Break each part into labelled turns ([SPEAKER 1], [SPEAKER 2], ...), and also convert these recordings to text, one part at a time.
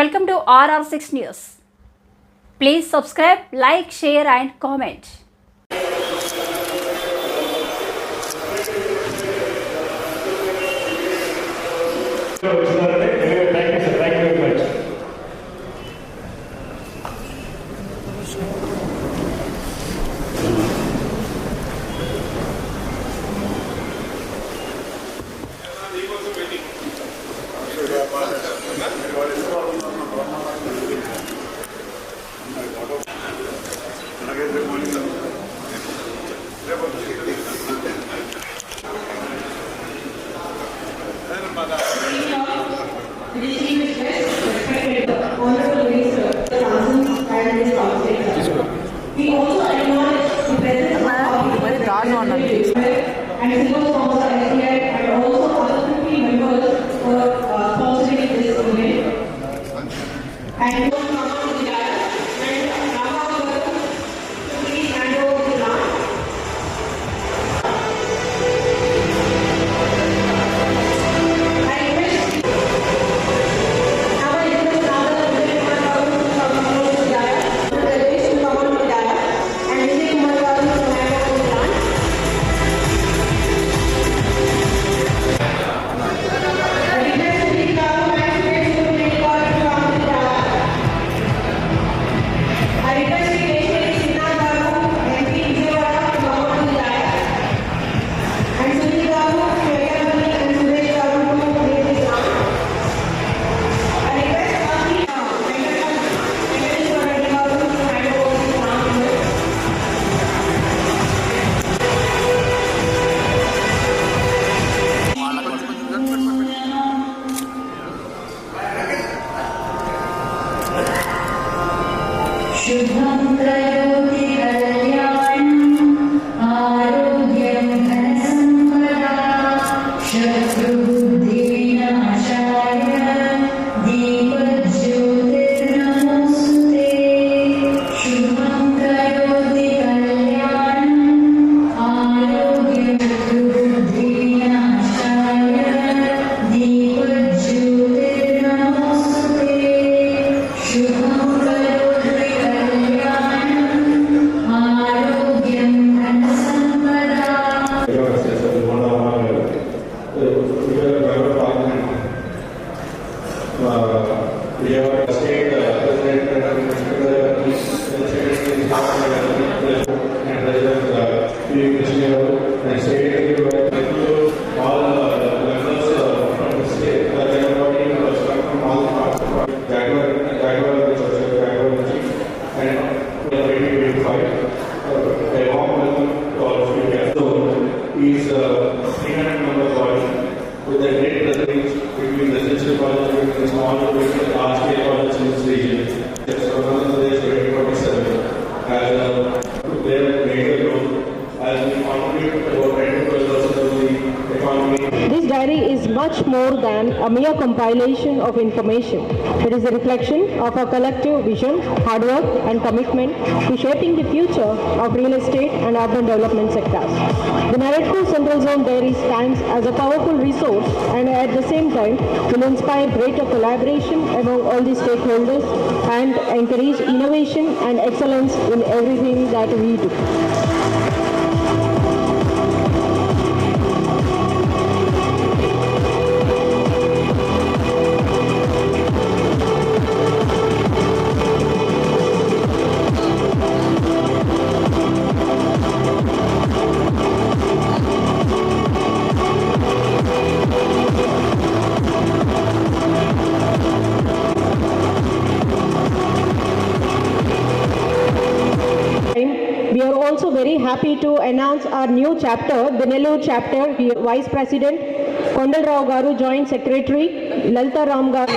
[SPEAKER 1] Welcome to RR6 News. Please subscribe, like, share and comment.
[SPEAKER 2] parents' conflict. We also acknowledge the presence of
[SPEAKER 3] conflict
[SPEAKER 2] and
[SPEAKER 4] single much more than a mere compilation of information. It is a reflection of our collective vision, hard work, and commitment to shaping the future of real estate and urban development sectors. The Narratco Central Zone Diary stands as a powerful resource and at the same time will inspire greater collaboration among all the stakeholders and encourage innovation and excellence in everything that we do. also very happy to announce our new chapter, the Nellore chapter. We Vice President Kondal Rao Garu, Joint Secretary Lalita Ram Garu.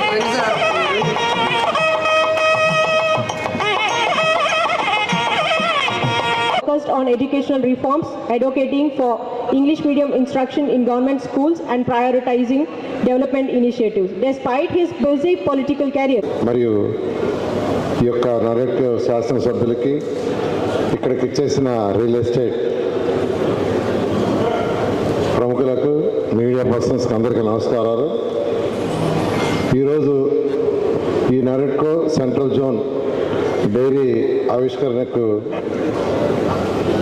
[SPEAKER 4] Focused on educational reforms, advocating for English medium instruction in government schools and prioritizing development initiatives. Despite his busy political career,
[SPEAKER 5] మరియు ఈ యొక్క narrate శాసనసభ్యులకి ఇక్కడికి ఇచ్చేసిన real estate ప్రముఖులకు media పర్సన్స్కి అందరికీ నమస్కారాలు. ఈరోజు ఈ నరెట్కో సెంట్రల్ జోన్ డైరీ ఆవిష్కరణకు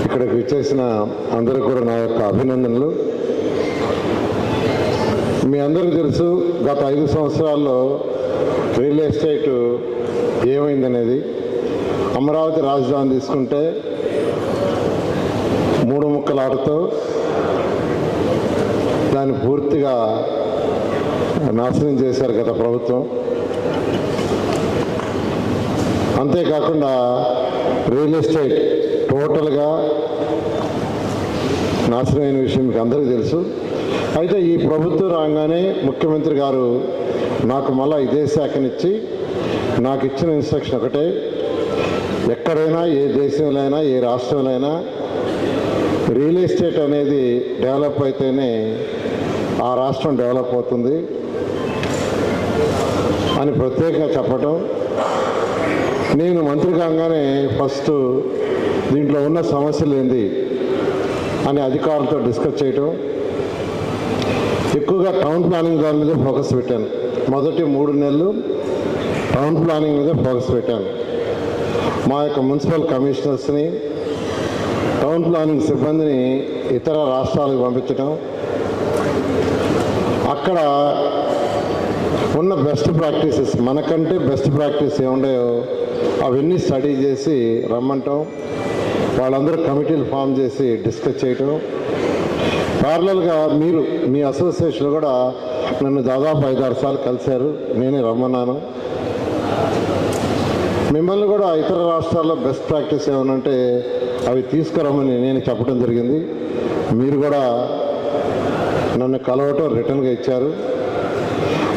[SPEAKER 5] ఇక్కడికి ఇచ్చేసిన అందరూ కూడా నా యొక్క అభినందనలు. మీ అందరూ తెలుసు గత ఐదు సంవత్సరాల్లో రియల్ ఎస్టేట్ ఏమైందనేది? అమరావతి రాజధాని తీసుకుంటే మూడు ముక్కల దాన్ని పూర్తిగా నాశనం చేశారు గత ప్రభుత్వం. అంతేకాకుండా రియల్ ఎస్టేట్ టోటల్గా నాశనమైన విషయం మీకు అందరికీ తెలుసు. అయితే ఈ ప్రభుత్వం రాగానే ముఖ్యమంత్రి గారు నాకు మళ్ళీ ఇదే శాఖనిచ్చి నాకు ఇచ్చిన ఇన్స్ట్రక్షన్ ఒకటే. ఎక్కడైనా ఏ దేశంలో అయినా ఏ రాష్ట్రంలో అయినా రియల్ ఎస్టేట్ అనేది డెవలప్ అయితేనే ఆ రాష్ట్రం డెవలప్ అవుతుంది అని ప్రత్యేకంగా చెప్పటం. నేను మంత్రి కాగానే ఫస్ట్ దీంట్లో ఉన్న సమస్యలు ఏంది అని అధికారులతో డిస్కస్ చేయటం. ఎక్కువగా టౌన్ ప్లానింగ్ దాని మీద ఫోకస్ పెట్టాను. మొదటి మూడు నెలలు టౌన్ ప్లానింగ్ మీద ఫోకస్ పెట్టాను. మా యొక్క మున్సిపల్ కమిషనర్స్ని టౌన్ ప్లానింగ్ సిబ్బందిని ఇతర రాష్ట్రాలకు పంపించడం అక్కడ ఉన్న బెస్ట్ ప్రాక్టీసెస్ మనకంటే బెస్ట్ ప్రాక్టీస్ ఏముండయో అవన్నీ స్టడీ చేసి రమ్మంటాం. వాళ్ళందరూ కమిటీలు ఫామ్ చేసి డిస్కస్ చేయటం. ప్యారలల్గా మీరు మీ అసోసియేషన్ కూడా నన్ను దాదాపు ఐదారు సార్లు కలిశారు. నేనే రమ్మన్నాను. మిమ్మల్ని కూడా ఇతర రాష్ట్రాల్లో బెస్ట్ ప్రాక్టీస్ ఏమనంటే అవి తీసుకురమ్మని నేను చెప్పడం జరిగింది. మీరు కూడా నన్ను కలవటం రిటర్న్గా ఇచ్చారు.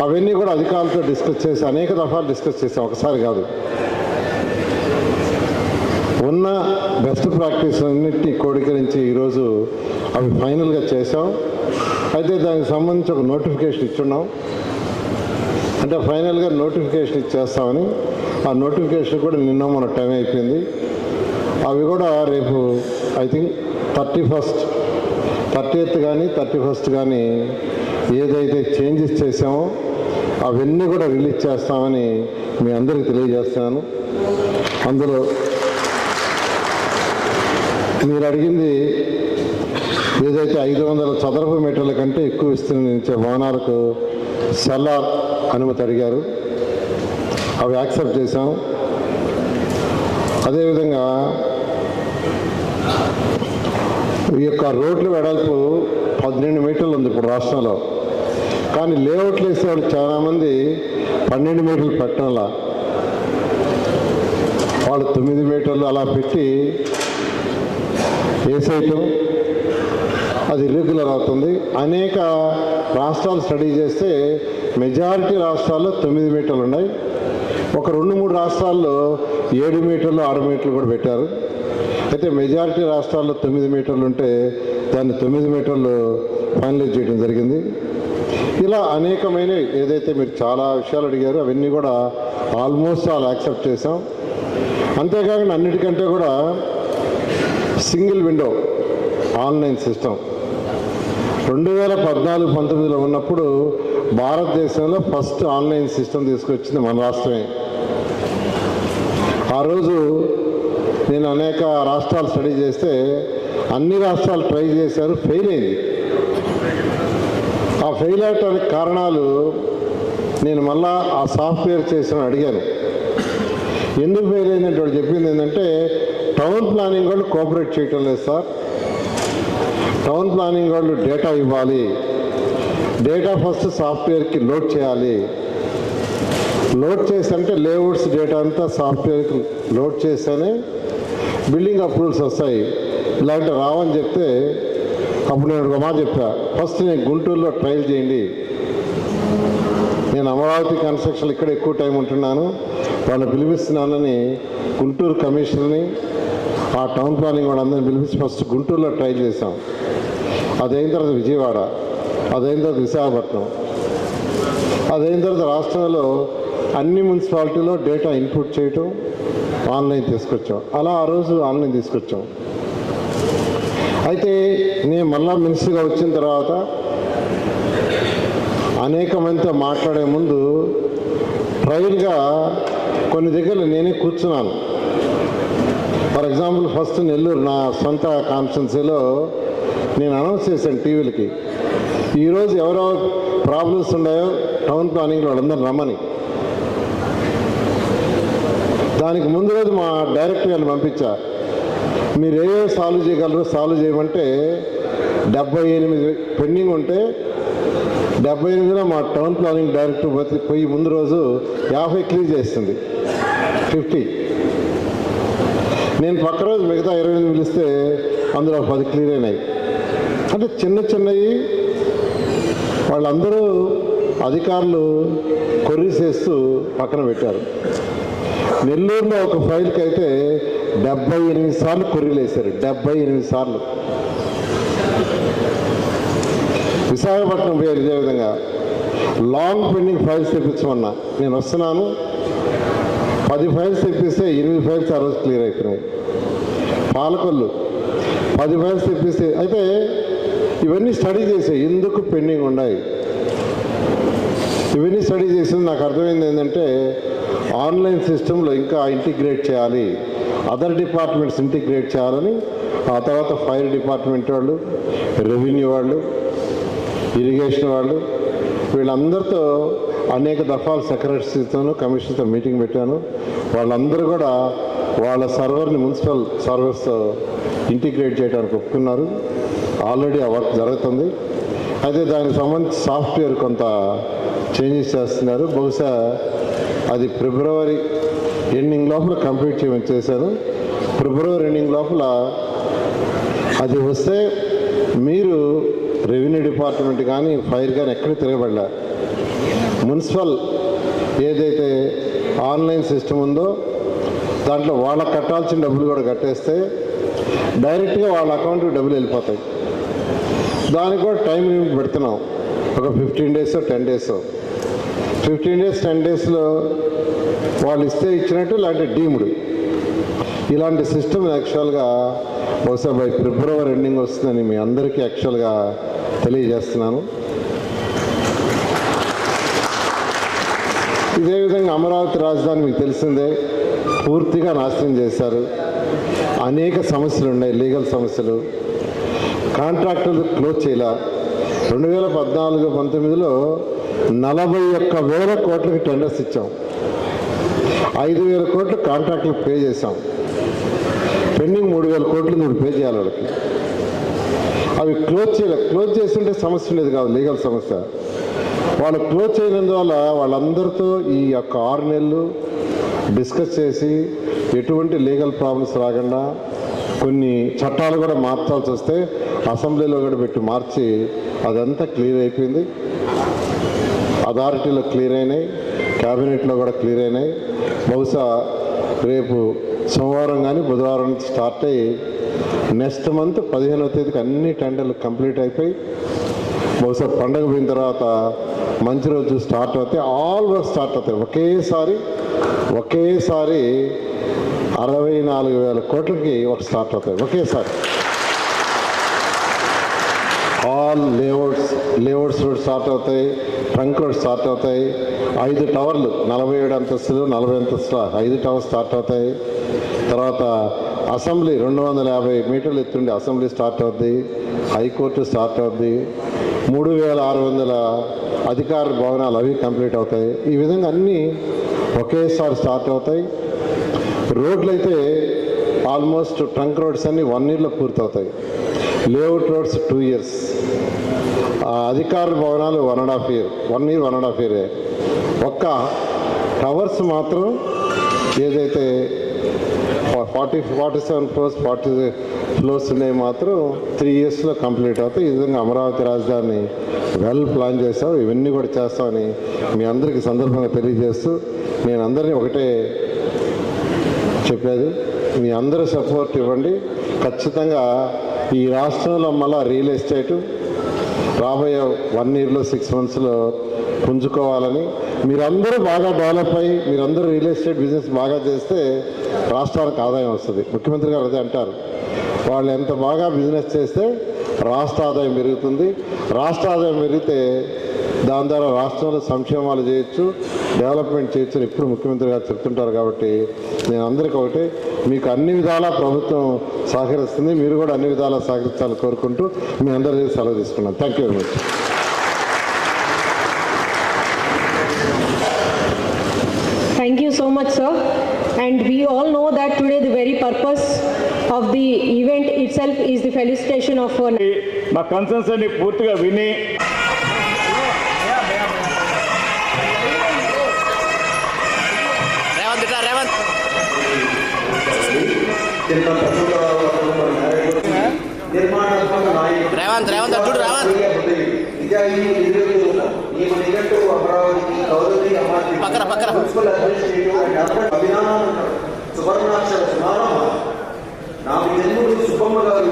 [SPEAKER 5] అవన్నీ కూడా అధికారులతో డిస్కస్ చేసి అనేక దఫాలు డిస్కస్ చేసాం. ఒకసారి కాదు. ఉన్న బెస్ట్ ప్రాక్టీస్ అన్నిటినీ కోడీకరించి ఈరోజు అవి ఫైనల్గా చేసాం అయితే దానికి సంబంధించి ఒక నోటిఫికేషన్ ఇచ్చున్నాం. అంటే ఫైనల్గా నోటిఫికేషన్ ఇచ్చేస్తామని ఆ నోటిఫికేషన్ కూడా నిన్న మన టైం అయిపోయింది. అవి కూడా రేపు I think thirty first thirty eighth కానీ థర్టీ ఫస్ట్ కానీ ఏదైతే చేంజెస్ చేసామో అవన్నీ కూడా రిలీజ్ చేస్తామని మీ అందరికీ తెలియజేస్తున్నాను. అందులో మీరు అడిగింది ఏదైతే ఐదు వందల చదరపు మీటర్ల కంటే ఎక్కువ విస్తరించే భవనాలకు సెల్లార్ అనుమతి అడిగారు. అవి యాక్సెప్ట్ చేశాం. అదేవిధంగా ఈ యొక్క రోడ్ల వెడల్పు పన్నెండు మీటర్లు ఉంది ఇప్పుడు రాష్ట్రంలో. కానీ లేఅవుట్లు వేసే వాళ్ళు చాలామంది పన్నెండు మీటర్లు పెట్టడంలా. వాళ్ళు తొమ్మిది మీటర్లు అలా పెట్టి వేసేయటం అది ఇర్రెగ్యులర్ అవుతుంది. అనేక రాష్ట్రాలు స్టడీ చేస్తే మెజారిటీ రాష్ట్రాల్లో తొమ్మిది మీటర్లు ఉన్నాయి. ఒక రెండు మూడు రాష్ట్రాల్లో ఏడు మీటర్లు ఆరు మీటర్లు కూడా పెట్టారు. అయితే మెజారిటీ రాష్ట్రాల్లో తొమ్మిది మీటర్లు ఉంటే దాన్ని తొమ్మిది మీటర్లు ఫైనలైజ్ చేయడం జరిగింది. ఇలా అనేకమైన ఏదైతే మీరు చాలా విషయాలు అడిగారో అవన్నీ కూడా ఆల్మోస్ట్ ఆల్ యాక్సెప్ట్ చేసాం అంతేకాకుండా అన్నిటికంటే కూడా సింగిల్ విండో ఆన్లైన్ సిస్టమ్. రెండు వేల పద్నాలుగు పంతొమ్మిదిలో ఉన్నప్పుడు భారతదేశంలో ఫస్ట్ ఆన్లైన్ సిస్టమ్ తీసుకొచ్చింది మన రాష్ట్రమే. ఆ రోజు నేను అనేక రాష్ట్రాలు స్టడీ చేస్తే అన్ని రాష్ట్రాలు ట్రై చేశారు ఫెయిల్ అయింది. ఆ ఫెయిల్ అవటానికి కారణాలు నేను మళ్ళా ఆ సాఫ్ట్వేర్ చేసిన అడిగాను. ఎందుకు ఫెయిల్ అయిందంటే చెప్పింది ఏంటంటే టౌన్ ప్లానింగ్ వాళ్ళు కోఆపరేట్ చేయటం లేదు సార్. టౌన్ ప్లానింగ్ వాళ్ళు డేటా ఇవ్వాలి. డేటా ఫస్ట్ సాఫ్ట్వేర్కి లోడ్ చేయాలి. లోడ్ చేసంటే లేఅవుట్స్ డేటా అంతా సాఫ్ట్వేర్కి లోడ్ చేస్తేనే బిల్డింగ్ అప్రూవల్స్ వస్తాయి. ఇలాంటి రావని చెప్తే అప్పుడు నేను ఒక మాట చెప్పా ఫస్ట్ నేను గుంటూరులో ట్రయల్ చేయండి. నేను అమరావతి కన్స్ట్రక్షన్ ఇక్కడ ఎక్కువ టైం ఉంటున్నాను. వాళ్ళని పిలిపిస్తున్నానని గుంటూరు కమిషనర్ని ఆ టౌన్ ప్లానింగ్ వాళ్ళందరినీ పిలిపించి ఫస్ట్ గుంటూరులో ట్రై చేసాం అదైన తర్వాత విజయవాడ అదైన తర్వాత విశాఖపట్నం అదైన తర్వాత రాష్ట్రంలో అన్ని మున్సిపాలిటీలో డేటా ఇన్పుట్ చేయటం ఆన్లైన్ తీసుకొచ్చాం. అలా ఆ రోజు ఆన్లైన్ తీసుకొచ్చాం. అయితే నేను మళ్ళా మినిస్టర్గా వచ్చిన తర్వాత అనేక మందితో మాట్లాడే ముందు ప్రైవేట్గా కొన్ని దగ్గర నేనే కూర్చున్నాను. ఫర్ ఎగ్జాంపుల్ ఫస్ట్ నెల్లూరు నా సొంత కాన్స్టెన్సీలో నేను అనౌన్స్ చేశాను టీవీలకి. ఈరోజు ఎవరో ప్రాబ్లమ్స్ ఉన్నాయో టౌన్ ప్లానింగ్లో వాళ్ళందరూ రమ్మని. దానికి ముందు రోజు మా డైరెక్టర్ గారిని పంపించా. మీరు ఏ సాల్వ్ చేయగలరు సాల్వ్ చేయమంటే డెబ్బై ఎనిమిది పెండింగ్ ఉంటే డెబ్బై ఎనిమిదిలో మా టౌన్ ప్లానింగ్ డైరెక్టర్ పోయి ముందు రోజు యాభై క్లియర్ చేస్తుంది. ఫిఫ్టీ. నేను పక్క రోజు మిగతా ఇరవై ఎనిమిది పిలిస్తే అందులో పది క్లియర్ అయినాయి. అంటే చిన్న చిన్నవి వాళ్ళందరూ అధికారులు కొర్రీస్ చేస్తూ పక్కన పెట్టారు. నెల్లూరులో ఒక ఫైల్కి అయితే డెబ్బై ఎనిమిది సార్లు కొర్రీలు వేశారు. డెబ్బై ఎనిమిది సార్లు. విశాఖపట్నం పోయారు ఇదే విధంగా లాంగ్ పెండింగ్ ఫైల్స్ తెప్పించమన్నా. నేను వస్తున్నాను. పది ఫైల్స్ తెప్పిస్తే ఎనిమిది ఫైల్స్ ఆ రోజు క్లియర్ అయిపోయినాయి. పాలకొల్లు పది ఫైల్స్ తెప్పిస్తే అయితే ఇవన్నీ స్టడీ చేసే ఎందుకు పెండింగ్ ఉన్నాయి ఇవన్నీ స్టడీ చేసింది నాకు అర్థమైంది ఏంటంటే ఆన్లైన్ సిస్టంలో ఇంకా ఇంటిగ్రేట్ చేయాలి అదర్ డిపార్ట్మెంట్స్ ఇంటిగ్రేట్ చేయాలని ఆ తర్వాత ఫైర్ డిపార్ట్మెంట్ వాళ్ళు రెవెన్యూ వాళ్ళు ఇరిగేషన్ వాళ్ళు వీళ్ళందరితో అనేక దఫాలు సెక్రటరీస్తోనూ కమిషన్తో మీటింగ్ పెట్టాను. వాళ్ళందరూ కూడా వాళ్ళ సర్వర్ని మున్సిపల్ సర్వర్స్తో ఇంటిగ్రేట్ చేయడానికి ఒప్పుకున్నారు. ఆల్రెడీ ఆ వర్క్ జరుగుతుంది. అయితే దానికి సంబంధించి సాఫ్ట్వేర్ కొంత చేంజెస్ చేస్తున్నారు. బహుశా అది ఫిబ్రవరి ఎండింగ్ లోపల కంప్లీట్ చేయమని చేశాను. ఫిబ్రవరి ఎండింగ్ లోపల అది వస్తే మీరు రెవెన్యూ డిపార్ట్మెంట్ కానీ ఫైర్ కానీ ఎక్కడ తిరగబడలే. మున్సిపల్ ఏదైతే ఆన్లైన్ సిస్టమ్ ఉందో దాంట్లో వాళ్ళకి కట్టాల్సిన డబ్బులు కూడా కట్టేస్తే డైరెక్ట్గా వాళ్ళ అకౌంట్కి డబ్బులు వెళ్ళిపోతాయి. దానికి కూడా టైం లిమిట్ పెడుతున్నాం. ఒక fifteen days ten days fifteen days ten డేస్లో వాళ్ళు ఇస్తే ఇచ్చినట్టు లేదంటే డీమ్డ్ ఇలాంటి సిస్టమ్ యాక్చువల్గా బహుశా బై ఫిబ్రవరి ఎండింగ్ వస్తుందని మీ అందరికీ యాక్చువల్గా తెలియజేస్తున్నాను. ఇదే విధంగా అమరావతి రాజధాని మీకు తెలిసిందే పూర్తిగా నాశనం చేశారు. అనేక సమస్యలు ఉన్నాయి లీగల్ సమస్యలు. కాంట్రాక్టర్లు క్లోజ్ చేయాల. రెండు వేల పద్నాలుగు పంతొమ్మిదిలో నలభై ఒక్క వేల కోట్లకి టెండర్స్ ఇచ్చాం. ఐదు వేల కోట్లు కాంట్రాక్ట్లు పే చేశాం. పెండింగ్ మూడు వేల కోట్లు మీరు పే చేయాలి వాళ్ళకి. అవి క్లోజ్ చేయలేదు క్లోజ్ చేస్తుంటే సమస్య లేదు కాదు లీగల్ సమస్య. వాళ్ళు క్లోజ్ చేయనందువల్ల వాళ్ళందరితో ఈ యొక్క ఆరు నెలలు డిస్కస్ చేసి ఎటువంటి లీగల్ ప్రాబ్లమ్స్ రాకుండా కొన్ని చట్టాలు కూడా మార్చాల్సి వస్తే అసెంబ్లీలో కూడా పెట్టి మార్చి అదంతా క్లియర్ అయిపోయింది. అథారిటీలో క్లియర్ అయినాయి క్యాబినెట్లో కూడా క్లియర్ అయినాయి. బహుశా రేపు సోమవారం కానీ బుధవారం నుంచి స్టార్ట్ అయ్యి నెక్స్ట్ మంత్ పదిహేనవ తేదీకి అన్ని టెండర్లు కంప్లీట్ అయిపోయి బహుశా పండగ పోయిన తర్వాత మంచి రోజు స్టార్ట్ అవుతాయి ఆల్ వర్క్ స్టార్ట్ అవుతాయి. ఒకేసారి ఒకేసారి అరవై నాలుగు వేల కోట్లకి ఒక స్టార్ట్ అవుతాయి. ఒకేసారి. All layouts layouts road start అవుతాయి ట్రంక్ రోడ్ స్టార్ట్ అవుతాయి ఐదు టవర్లు నలభై ఏడు అంతస్తులు నలభై అంతస్తుల ఐదు టవర్స్ స్టార్ట్ అవుతాయి తర్వాత అసెంబ్లీ రెండు వందల యాభై మీటర్లు ఎత్తుండే అసెంబ్లీ స్టార్ట్ అవుద్ది. హైకోర్టు స్టార్ట్ అవుద్ది. మూడు వేల ఆరు వందల అధికార భవనాలు అవి కంప్లీట్ అవుతాయి. ఈ విధంగా అన్నీ ఒకేసారి స్టార్ట్ అవుతాయి. రోడ్లు అయితే ఆల్మోస్ట్ ట్రంక్ రోడ్స్ అన్నీ వన్ ఇయర్లో పూర్తవుతాయి. Layout roads two years. అధికారుల భవనాలు one and half year. One year one and half year. ఒక్క టవర్స్ మాత్రం ఏదైతే forty forty seven floors forty floors ఉన్నాయి మాత్రం త్రీ ఇయర్స్లో కంప్లీట్ అవుతాయి. ఈ విధంగా అమరావతి రాజధాని వెల్ ప్లాన్ చేస్తాం ఇవన్నీ కూడా చేస్తామని మీ అందరికీ సందర్భంగా తెలియజేస్తూ నేను అందరినీ ఒకటే చెప్పేది. మీ అందరూ సపోర్ట్ ఇవ్వండి. ఖచ్చితంగా ఈ రాష్ట్రంలో మళ్ళా రియల్ ఎస్టేటు రాబోయే వన్ ఇయర్లో సిక్స్ మంత్స్లో పుంజుకోవాలని మీరందరూ బాగా డెవలప్ అయ్యి మీరందరూ రియల్ ఎస్టేట్ బిజినెస్ బాగా చేస్తే రాష్ట్రానికి ఆదాయం వస్తుంది. ముఖ్యమంత్రి గారు అదే అంటారు. వాళ్ళు ఎంత బాగా బిజినెస్ చేస్తే రాష్ట్ర ఆదాయం పెరుగుతుంది. రాష్ట్ర ఆదాయం పెరిగితే దాని ద్వారా రాష్ట్రంలో సంక్షేమాలు చేయొచ్చు. డెవలప్మెంట్ చేయొచ్చు అని ఎప్పుడు ముఖ్యమంత్రి గారు చెప్తుంటారు కాబట్టి నేను అందరికీ ఒకటే మీకు అన్ని విధాలా ప్రభుత్వం సహకరిస్తుంది మీరు కూడా అన్ని విధాలా సహకరించాలని కోరుకుంటూ మీ అందరి సెలవు తీసుకున్నాను thank you very much
[SPEAKER 4] Thank you so much, sir. And we all know that today the very purpose of the event itself is the felicitation of uh,
[SPEAKER 3] మా కన్సర్న్స్ అన్ని పూర్తిగా విని
[SPEAKER 6] చిన్న ప్రజల నిర్మాణాత్మక నాయకుడు
[SPEAKER 7] రేవంత్ రేవంత్ అడ్డు రేవంత్.
[SPEAKER 6] నిఘంటు
[SPEAKER 7] పక్కన, పక్కన.
[SPEAKER 6] మున్సిపల్ అడ్మినిస్ట్రేటివ్ అండ్ అర్బన్ అభినామం సువర్ణాక్షర సుమారమ్మ నాకు జన్ముడు సుబ్బమ్మ గారు